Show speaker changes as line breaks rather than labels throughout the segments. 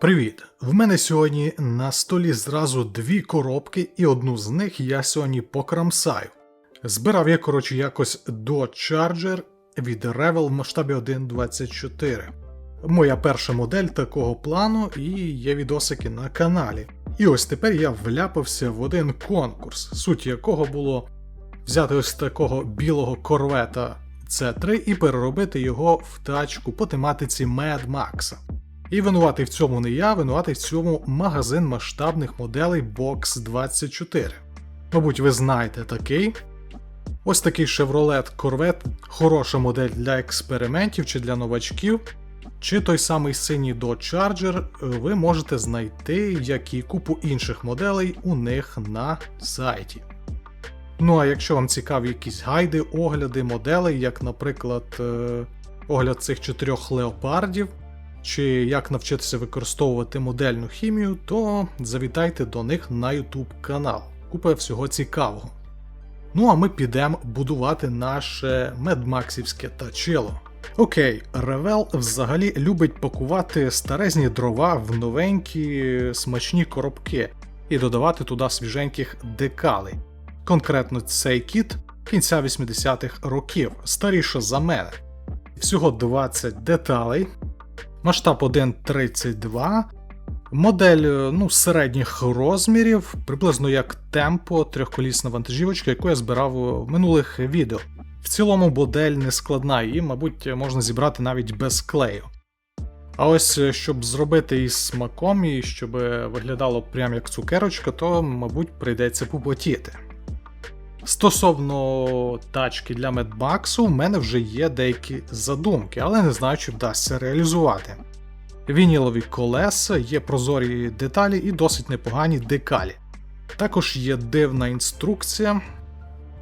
Привіт! В мене сьогодні на столі зразу дві коробки, і одну з них я сьогодні покрамсаю. Збирав я, коротше, якось Dodge Charger від Revel в масштабі 1.24. Моя перша модель такого плану, і є відосики на каналі. І ось тепер я вляпався в один конкурс, суть якого було взяти ось такого білого корвета C3 і переробити його в тачку по тематиці Mad Max. І винуватий в цьому не я, винуватий в цьому магазин масштабних моделей Box 24. Мабуть, ви знаєте такий. Ось такий Chevrolet Corvette хороша модель для експериментів чи для новачків. Чи той самий синій Dodge Charger ви можете знайти, як і купу інших моделей у них на сайті. Ну а якщо вам цікаві якісь гайди, огляди моделей, як, наприклад, е, огляд цих чотирьох леопардів, чи як навчитися використовувати модельну хімію, то завітайте до них на YouTube канал. Купа всього цікавого. Ну а ми підемо будувати наше медмаксівське тачело. Окей, Ревел взагалі любить пакувати старезні дрова в новенькі смачні коробки і додавати туди свіженьких декалей. Конкретно цей кіт кінця 80-х років, старіше за мене. Всього 20 деталей, масштаб 1.32, модель е, ну, середніх розмірів, приблизно як темпо, трьохколісна вантажівочка, яку я збирав в минулих відео. В цілому модель не складна, її, мабуть, можна зібрати навіть без клею. А ось е, щоб зробити із смаком і щоб виглядало прям як цукерочка, то, мабуть, прийдеться попотіти. Стосовно тачки для медбаксу, в мене вже є деякі задумки, але не знаю, чи вдасться реалізувати. Вінілові колеса, є прозорі деталі і досить непогані декалі. Також є дивна інструкція.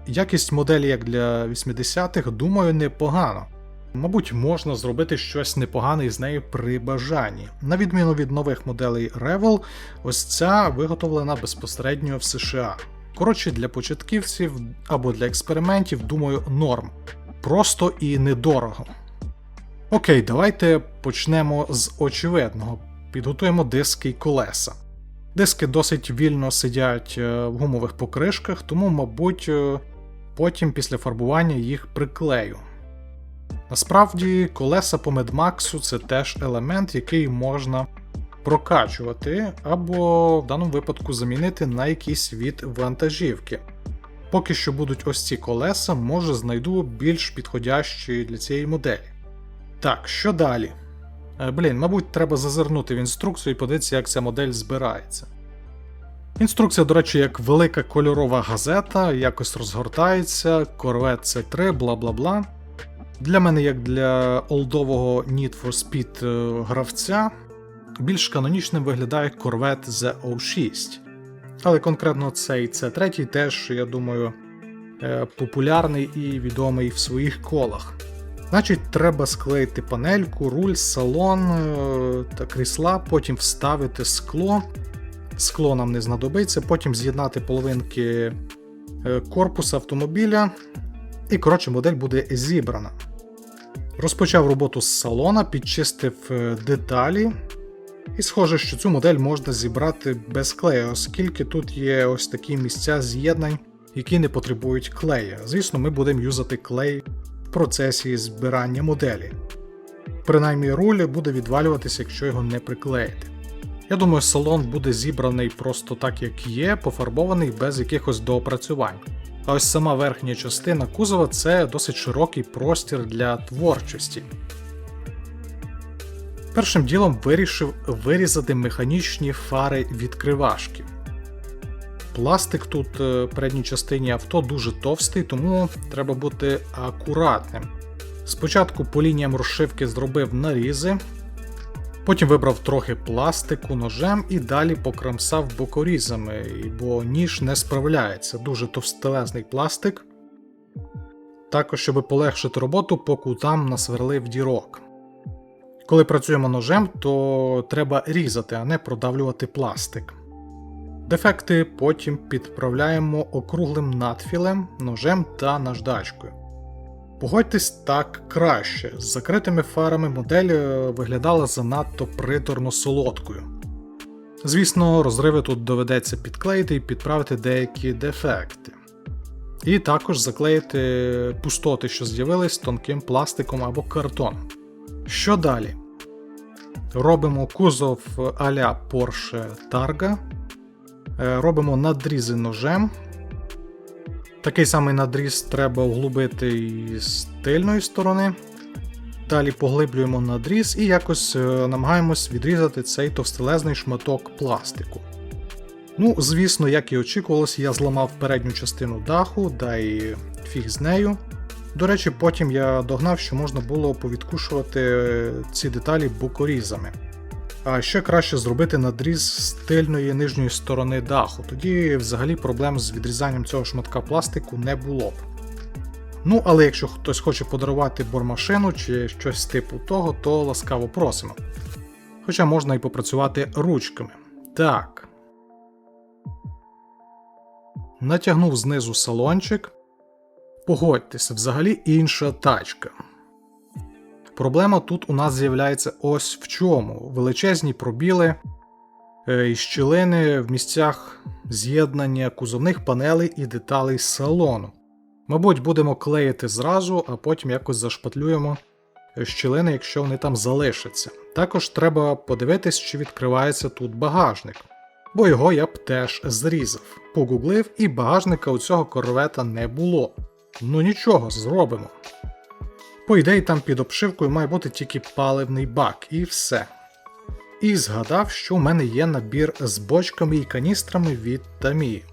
Якість моделі, як для 80-х, думаю, непогано. Мабуть, можна зробити щось непогане із нею при бажанні. На відміну від нових моделей Revel, ось ця виготовлена безпосередньо в США. Коротше, для початківців або для експериментів, думаю, норм. Просто і недорого. Окей, давайте почнемо з очевидного. Підготуємо диски й колеса. Диски досить вільно сидять е, в гумових покришках, тому, мабуть, е, потім після фарбування їх приклею. Насправді, колеса по медмаксу це теж елемент, який можна прокачувати, або в даному випадку замінити на якийсь від вантажівки. Поки що будуть ось ці колеса, може знайду більш підходящі для цієї моделі. Так, що далі? Е, Блін, мабуть, треба зазирнути в інструкцію і подивитися, як ця модель збирається. Інструкція, до речі, як велика кольорова газета, якось розгортається, Corvette C3, бла бла бла. Для мене, як для олдового Need for Speed е, гравця, більш канонічним виглядає Corvette ZO6. Але конкретно цей C3 теж, я думаю, е, популярний і відомий в своїх колах. Значить, треба склеїти панельку, руль, салон е, та крісла, потім вставити скло. Скло нам не знадобиться, потім з'єднати половинки е, корпуса автомобіля. І, коротше, модель буде зібрана. Розпочав роботу з салона, підчистив деталі. І схоже, що цю модель можна зібрати без клею, оскільки тут є ось такі місця з'єднань, які не потребують клея. Звісно, ми будемо юзати клей в процесі збирання моделі. Принаймні руль буде відвалюватися, якщо його не приклеїти. Я думаю, салон буде зібраний просто так, як є, пофарбований без якихось доопрацювань. А ось сама верхня частина кузова це досить широкий простір для творчості. Першим ділом вирішив вирізати механічні фари відкривашки. Пластик тут е, в передній частині авто дуже товстий, тому треба бути акуратним. Спочатку по лініям розшивки зробив нарізи, потім вибрав трохи пластику ножем і далі покромсав бокорізами, бо ніж не справляється, дуже товстелезний пластик. Також, щоб полегшити роботу, по кутам насверлив дірок. Коли працюємо ножем, то треба різати, а не продавлювати пластик. Дефекти потім підправляємо округлим надфілем, ножем та наждачкою. Погодьтесь так краще. З закритими фарами модель е, виглядала занадто приторно солодкою. Звісно, розриви тут доведеться підклеїти і підправити деякі дефекти. І також заклеїти пустоти, що з'явились тонким пластиком або картоном. Що далі? Робимо кузов а-ля Porsche Targa. Е, Робимо надрізи ножем. Такий самий надріз треба углубити з тильної сторони. Далі поглиблюємо надріз і якось е, намагаємось відрізати цей товстелезний шматок пластику. Ну, звісно, як і очікувалось, я зламав передню частину даху, да і фіг з нею. До речі, потім я догнав, що можна було повідкушувати е, ці деталі бокорізами. А ще краще зробити надріз з тильної нижньої сторони даху, тоді взагалі проблем з відрізанням цього шматка пластику не було б. Ну, але якщо хтось хоче подарувати бормашину чи щось типу того, то ласкаво просимо. Хоча можна і попрацювати ручками. Так. Натягнув знизу салончик. Погодьтеся, взагалі інша тачка. Проблема тут у нас з'являється ось в чому: величезні пробіли е, і щілини в місцях з'єднання кузовних панелей і деталей салону. Мабуть, будемо клеїти зразу, а потім якось зашпатлюємо щілини, якщо вони там залишаться. Також треба подивитись, чи відкривається тут багажник, бо його я б теж зрізав. Погуглив, і багажника у цього корвета не було. Ну нічого, зробимо. По ідеї, там під обшивкою має бути тільки паливний бак, і все. І згадав, що у мене є набір з бочками і каністрами від Тамії.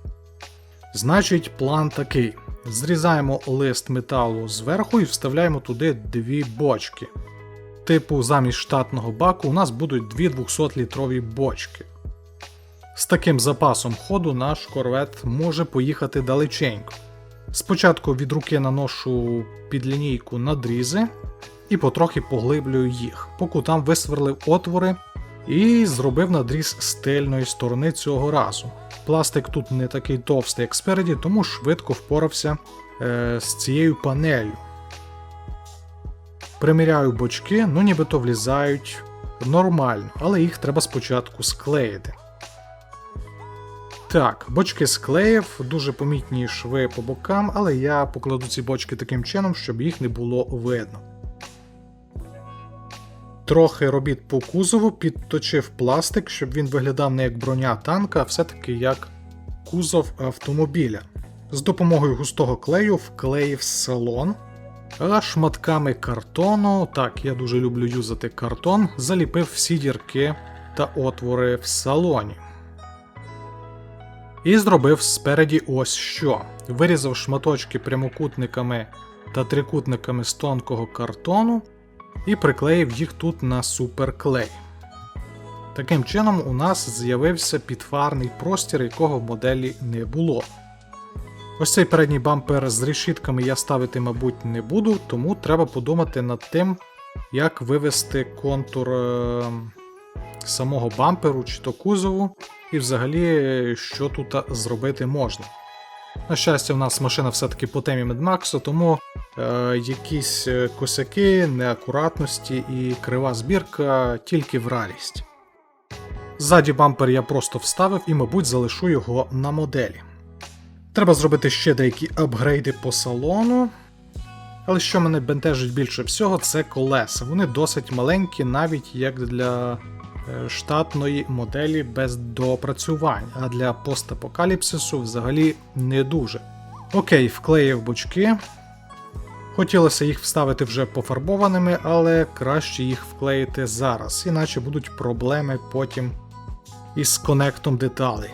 Значить, план такий: зрізаємо лист металу зверху і вставляємо туди дві бочки. Типу, замість штатного баку у нас будуть дві 200-літрові бочки. З таким запасом ходу наш корвет може поїхати далеченько. Спочатку від руки наношу під лінійку надрізи і потрохи поглиблюю їх, поки там висверлив отвори і зробив надріз з тильної сторони цього разу. Пластик тут не такий товстий, як спереді, тому швидко впорався е, з цією панелью. Приміряю бочки, ну нібито влізають нормально, але їх треба спочатку склеїти. Так, бочки склеїв, дуже помітні шви по бокам, але я покладу ці бочки таким чином, щоб їх не було видно. Трохи робіт по кузову, підточив пластик, щоб він виглядав не як броня танка, а все-таки як кузов автомобіля. З допомогою густого клею вклеїв салон, а шматками картону, так, я дуже люблю юзати картон, заліпив всі дірки та отвори в салоні. І зробив спереді ось що. Вирізав шматочки прямокутниками та трикутниками з тонкого картону і приклеїв їх тут на суперклей. Таким чином, у нас з'явився підфарний простір, якого в моделі не було. Ось цей передній бампер з решітками я ставити, мабуть, не буду, тому треба подумати над тим, як вивести контур е самого бамперу чи то кузову, і взагалі, що тут зробити можна. На щастя, у нас машина все-таки по темі Max, тому е, якісь косяки, неакуратності і крива збірка тільки в радість. Ззаді бампер я просто вставив і, мабуть, залишу його на моделі. Треба зробити ще деякі апгрейди по салону. Але що мене бентежить більше всього, це колеса. Вони досить маленькі, навіть як для е, штатної моделі без доопрацювань, а для постапокаліпсису взагалі не дуже. Окей, вклеїв бочки. Хотілося їх вставити вже пофарбованими, але краще їх вклеїти зараз, іначе будуть проблеми потім із конектом деталей.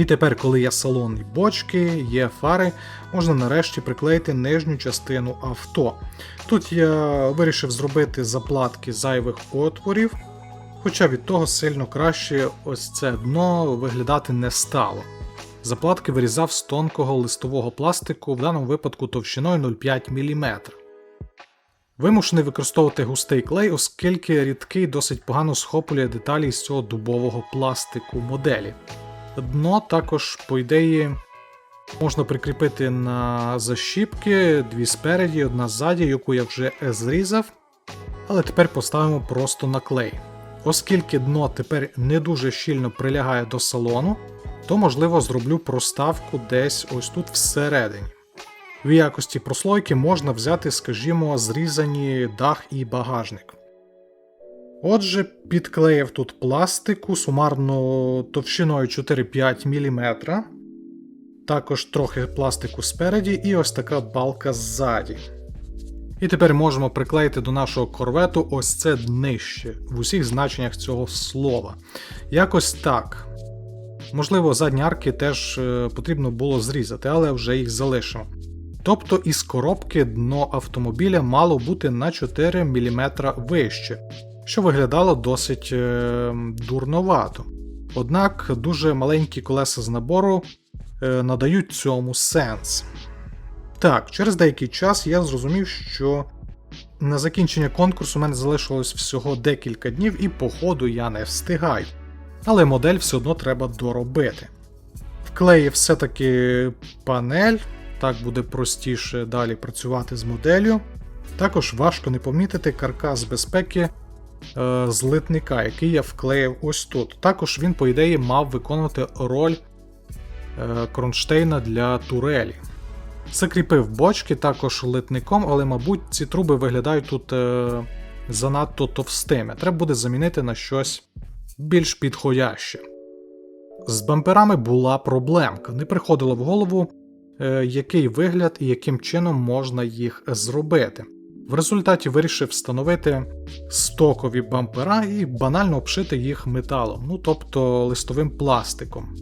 І тепер, коли є салон і бочки, є фари, можна нарешті приклеїти нижню частину авто. Тут я вирішив зробити заплатки зайвих отворів, хоча від того сильно краще ось це дно виглядати не стало. Заплатки вирізав з тонкого листового пластику, в даному випадку товщиною 0,5 мм. Вимушений використовувати густий клей, оскільки рідкий досить погано схоплює деталі з цього дубового пластику моделі. Дно також, по ідеї, Можна прикріпити на защіпки, дві спереді, одна ззаді, яку я вже зрізав. Але тепер поставимо просто на клей. Оскільки дно тепер не дуже щільно прилягає до салону, то можливо зроблю проставку десь ось тут всередині. В якості прослойки можна взяти, скажімо, зрізані дах і багажник. Отже, підклеїв тут пластику сумарно товщиною 4-5 мм. Також трохи пластику спереді і ось така балка ззаді. І тепер можемо приклеїти до нашого корвету ось це днище в усіх значеннях цього слова. Якось так. Можливо, задні арки теж е, потрібно було зрізати, але вже їх залишимо. Тобто із коробки дно автомобіля мало бути на 4 мм вище, що виглядало досить е, дурновато. Однак дуже маленькі колеса з набору е, надають цьому сенс. Так, через деякий час я зрозумів, що на закінчення конкурсу у мене залишилось всього декілька днів, і по ходу я не встигаю. Але модель все одно треба доробити. Вклеїв все-таки панель, так буде простіше далі працювати з моделлю. Також важко не помітити каркас безпеки е, злитника, який я вклеїв ось тут. Також він, по ідеї, мав виконувати роль е, кронштейна для турелі. Закріпив бочки також литником, але, мабуть, ці труби виглядають тут е, занадто товстими. Треба буде замінити на щось більш підходяще. З бамперами була проблемка. Не приходило в голову, е, який вигляд і яким чином можна їх зробити. В результаті вирішив встановити стокові бампера і банально обшити їх металом, ну тобто листовим пластиком.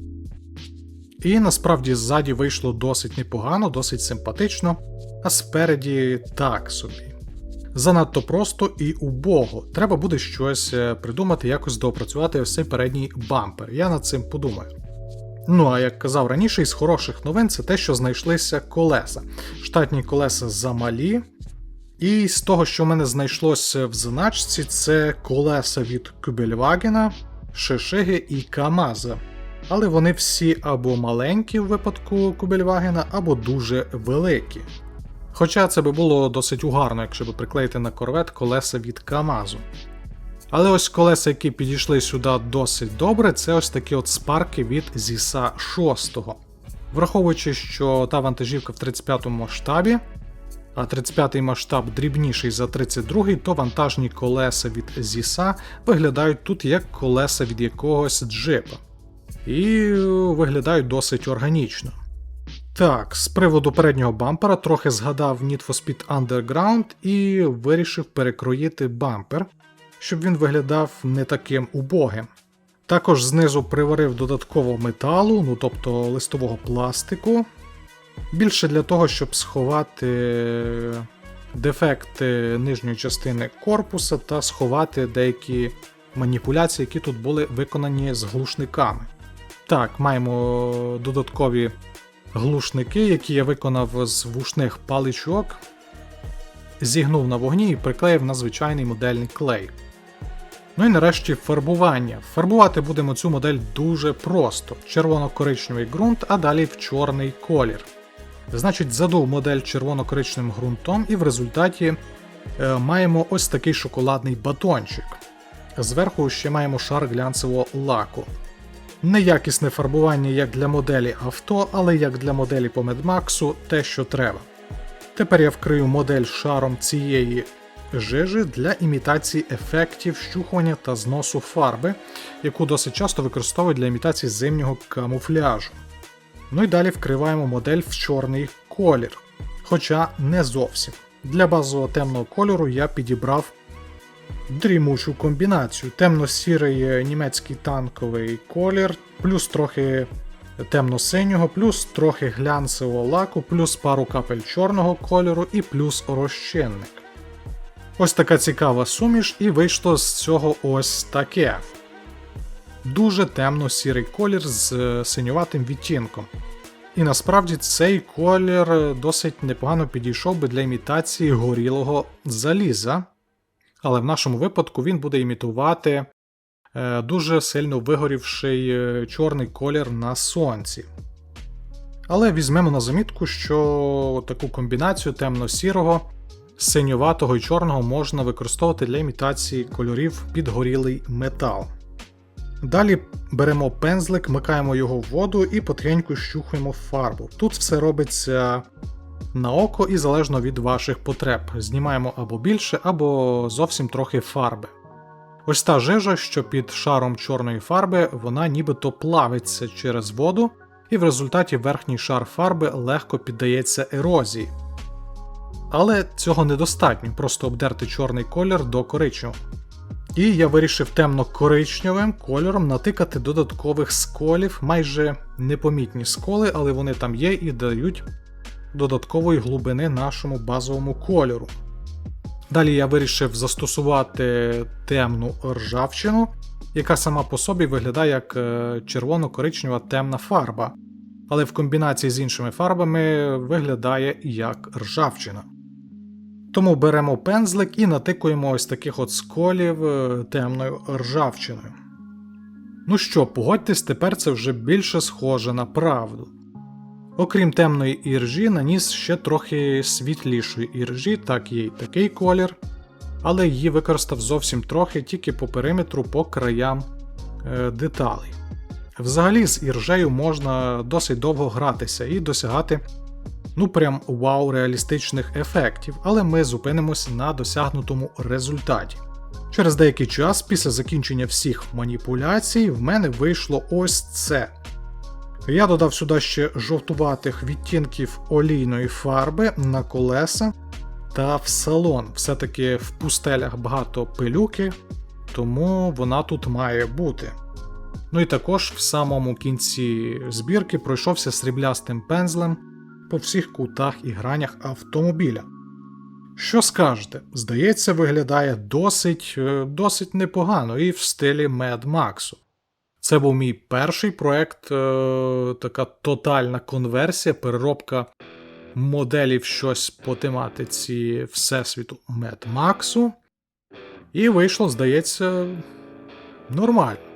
І насправді ззаді вийшло досить непогано, досить симпатично, а спереді так собі. Занадто просто і убого. Треба буде щось е, придумати, якось доопрацювати ось цей передній бампер. Я над цим подумаю. Ну а як казав раніше, із хороших новин це те, що знайшлися колеса. Штатні колеса замалі. І з того, що в мене знайшлося в заначці, це колеса від Кюбельвагена, Шишиги і Камаза. Але вони всі або маленькі в випадку Кубельвагена, або дуже великі. Хоча це би було досить угарно, якщо б приклеїти на корвет колеса від Камазу. Але ось колеса, які підійшли сюди досить добре, це ось такі от спарки від Зіса 6. Враховуючи, що та вантажівка в 35 му масштабі, а 35-й масштаб дрібніший за 32-й, то вантажні колеса від Зіса виглядають тут як колеса від якогось джипа. І виглядають досить органічно. Так, з приводу переднього бампера трохи згадав Need for Speed Underground і вирішив перекроїти бампер, щоб він виглядав не таким убогим. Також знизу приварив додатково металу, ну тобто листового пластику. Більше для того, щоб сховати дефекти нижньої частини корпуса та сховати деякі маніпуляції, які тут були виконані з глушниками. Так, маємо додаткові глушники, які я виконав з вушних паличок, зігнув на вогні і приклеїв на звичайний модельний клей. Ну і нарешті фарбування. Фарбувати будемо цю модель дуже просто: червоно-коричневий ґрунт, а далі в чорний колір. Значить, задув модель червоно-коричневим ґрунтом, і в результаті е, маємо ось такий шоколадний батончик. Зверху ще маємо шар глянцевого лаку. Неякісне фарбування як для моделі авто, але як для моделі по Медмаксу те, що треба. Тепер я вкрию модель шаром цієї жижі для імітації ефектів щухування та зносу фарби, яку досить часто використовують для імітації зимнього камуфляжу. Ну і далі вкриваємо модель в чорний колір, хоча не зовсім. Для базового темного кольору я підібрав дрімучу комбінацію. Темно-сірий німецький танковий колір, плюс трохи темно-синього, плюс трохи глянцевого лаку, плюс пару капель чорного кольору і плюс розчинник. Ось така цікава суміш, і вийшло з цього ось таке. Дуже темно-сірий колір з е, синюватим відтінком. І насправді цей колір досить непогано підійшов би для імітації горілого заліза але в нашому випадку він буде імітувати е, дуже сильно вигорівший е, чорний колір на сонці. Але візьмемо на замітку, що таку комбінацію темно-сірого, синюватого і чорного можна використовувати для імітації кольорів підгорілий метал. Далі беремо пензлик, микаємо його в воду і потихеньку щухаємо фарбу. Тут все робиться на око і залежно від ваших потреб. Знімаємо або більше, або зовсім трохи фарби. Ось та жижа, що під шаром чорної фарби, вона нібито плавиться через воду, і в результаті верхній шар фарби легко піддається ерозії. Але цього недостатньо, просто обдерти чорний колір до коричневого. І я вирішив темно-коричневим кольором натикати додаткових сколів, майже непомітні сколи, але вони там є і дають додаткової глибини нашому базовому кольору. Далі я вирішив застосувати темну ржавчину, яка сама по собі виглядає як е, червоно-коричнева темна фарба, але в комбінації з іншими фарбами виглядає як ржавчина. Тому беремо пензлик і натикуємо ось таких от сколів е, темною ржавчиною. Ну що, погодьтесь, тепер це вже більше схоже на правду. Окрім темної іржі, наніс ще трохи світлішої іржі, так є й такий колір, але її використав зовсім трохи тільки по периметру по краям е, деталей. Взагалі з іржею можна досить довго гратися і досягати ну прям вау реалістичних ефектів, але ми зупинимося на досягнутому результаті. Через деякий час, після закінчення всіх маніпуляцій, в мене вийшло ось це. Я додав сюди ще жовтуватих відтінків олійної фарби на колеса та в салон. Все-таки в пустелях багато пилюки, тому вона тут має бути. Ну і також в самому кінці збірки пройшовся сріблястим пензлем по всіх кутах і гранях автомобіля. Що скажете? Здається, виглядає досить е, досить непогано і в стилі Mad Max. Це був мій перший проект, е, така тотальна конверсія, переробка моделів щось по тематиці Всесвіту Mad Max. І вийшло, здається, нормально.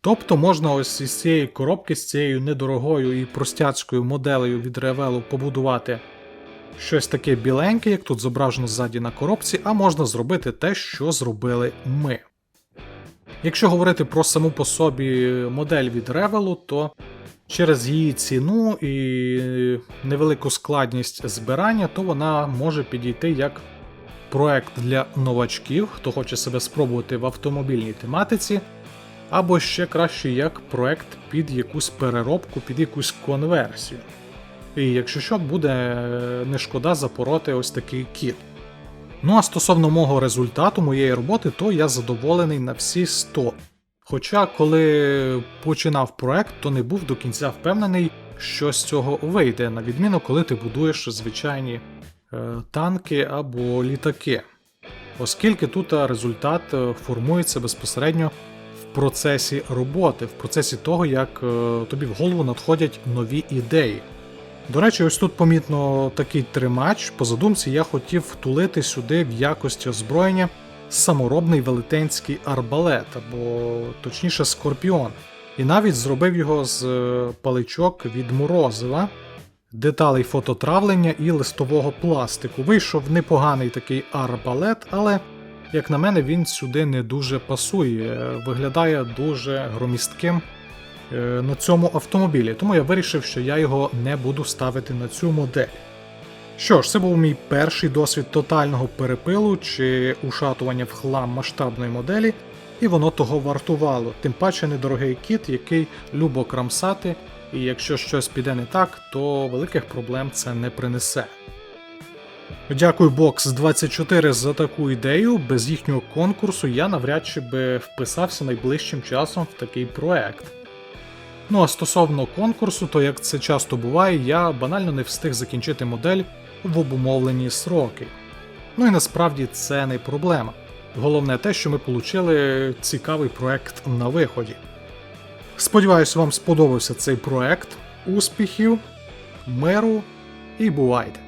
Тобто можна ось із цієї коробки, з цією недорогою і простяцькою моделею від Revelo побудувати щось таке біленьке, як тут зображено ззаді на коробці, а можна зробити те, що зробили ми. Якщо говорити про саму по собі модель від Revelo, то через її ціну і невелику складність збирання, то вона може підійти як проект для новачків, хто хоче себе спробувати в автомобільній тематиці, або ще краще як проект під якусь переробку, під якусь конверсію. І якщо що, буде не шкода запороти ось такий кіт. Ну а стосовно мого результату, моєї роботи, то я задоволений на всі 100. Хоча, коли починав проект, то не був до кінця впевнений, що з цього вийде, на відміну, коли ти будуєш звичайні е, танки або літаки. Оскільки тут результат е, формується безпосередньо процесі роботи, в процесі того, як е, тобі в голову надходять нові ідеї. До речі, ось тут помітно такий тримач. По задумці я хотів втулити сюди в якості озброєння саморобний велетенський арбалет, або точніше скорпіон. І навіть зробив його з е, паличок від морозива, деталей фототравлення і листового пластику. Вийшов непоганий такий арбалет, але, як на мене, він сюди не дуже пасує, виглядає дуже громістким. Е, на цьому автомобілі, тому я вирішив, що я його не буду ставити на цю модель. Що ж, це був мій перший досвід тотального перепилу чи ушатування в хлам масштабної моделі, і воно того вартувало, тим паче недорогий кіт, який любо крамсати, і якщо щось піде не так, то великих проблем це не принесе. Дякую Box 24 за таку ідею. Без їхнього конкурсу я навряд чи би вписався найближчим часом в такий проект. Ну а стосовно конкурсу, то як це часто буває, я банально не встиг закінчити модель в обумовлені сроки. Ну і насправді це не проблема. Головне те, що ми отримали цікавий проект на виході. Сподіваюсь, вам сподобався цей проект. Успіхів, миру і бувайте!